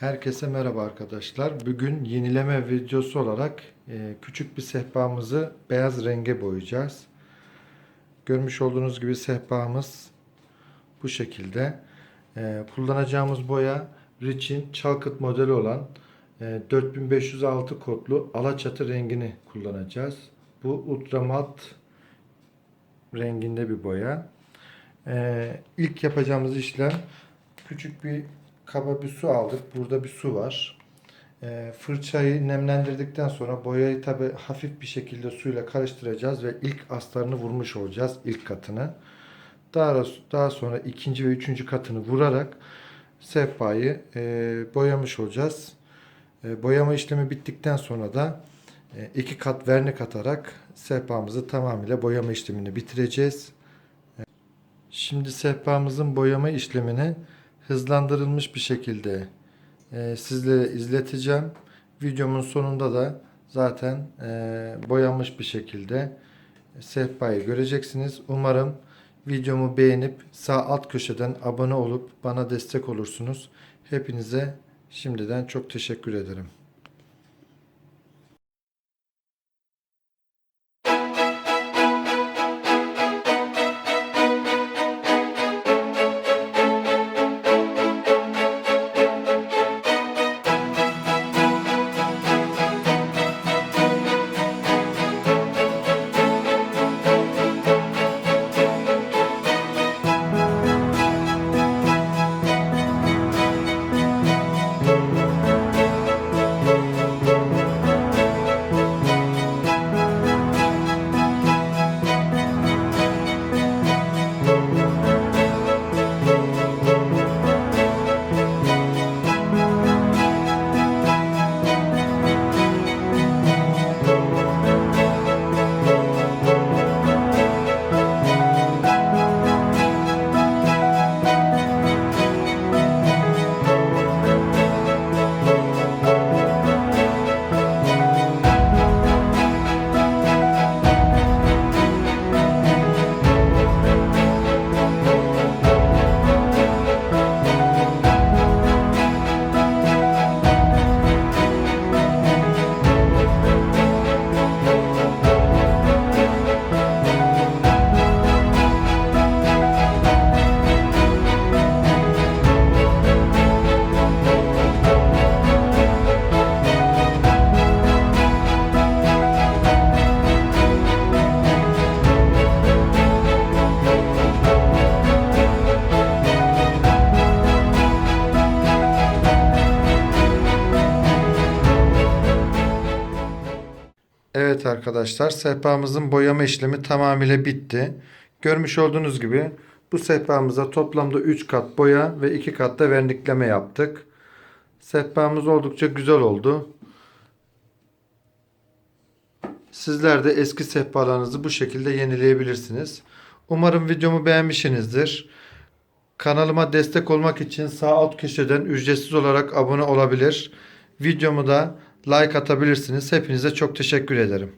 Herkese merhaba arkadaşlar. Bugün yenileme videosu olarak e, küçük bir sehpamızı beyaz renge boyayacağız. Görmüş olduğunuz gibi sehpamız bu şekilde. E, kullanacağımız boya Rich'in Çalkıt modeli olan e, 4506 kodlu alaçatı rengini kullanacağız. Bu ultramat renginde bir boya. E, ilk yapacağımız işlem küçük bir kaba bir su aldık. Burada bir su var. E, fırçayı nemlendirdikten sonra boyayı tabi hafif bir şekilde suyla karıştıracağız ve ilk astarını vurmuş olacağız. ilk katını. Daha, daha sonra ikinci ve üçüncü katını vurarak sehpayı e, boyamış olacağız. E, boyama işlemi bittikten sonra da e, iki kat vernik atarak sehpamızı tamamıyla boyama işlemini bitireceğiz. E, Şimdi sehpamızın boyama işlemini hızlandırılmış bir şekilde e, sizlere izleteceğim. Videomun sonunda da zaten e, boyanmış bir şekilde sehpayı göreceksiniz. Umarım videomu beğenip sağ alt köşeden abone olup bana destek olursunuz. Hepinize şimdiden çok teşekkür ederim. Evet arkadaşlar sehpamızın boyama işlemi tamamıyla bitti. Görmüş olduğunuz gibi bu sehpamıza toplamda 3 kat boya ve 2 kat da vernikleme yaptık. Sehpamız oldukça güzel oldu. Sizler de eski sehpalarınızı bu şekilde yenileyebilirsiniz. Umarım videomu beğenmişsinizdir. Kanalıma destek olmak için sağ alt köşeden ücretsiz olarak abone olabilir. Videomu da like atabilirsiniz. Hepinize çok teşekkür ederim.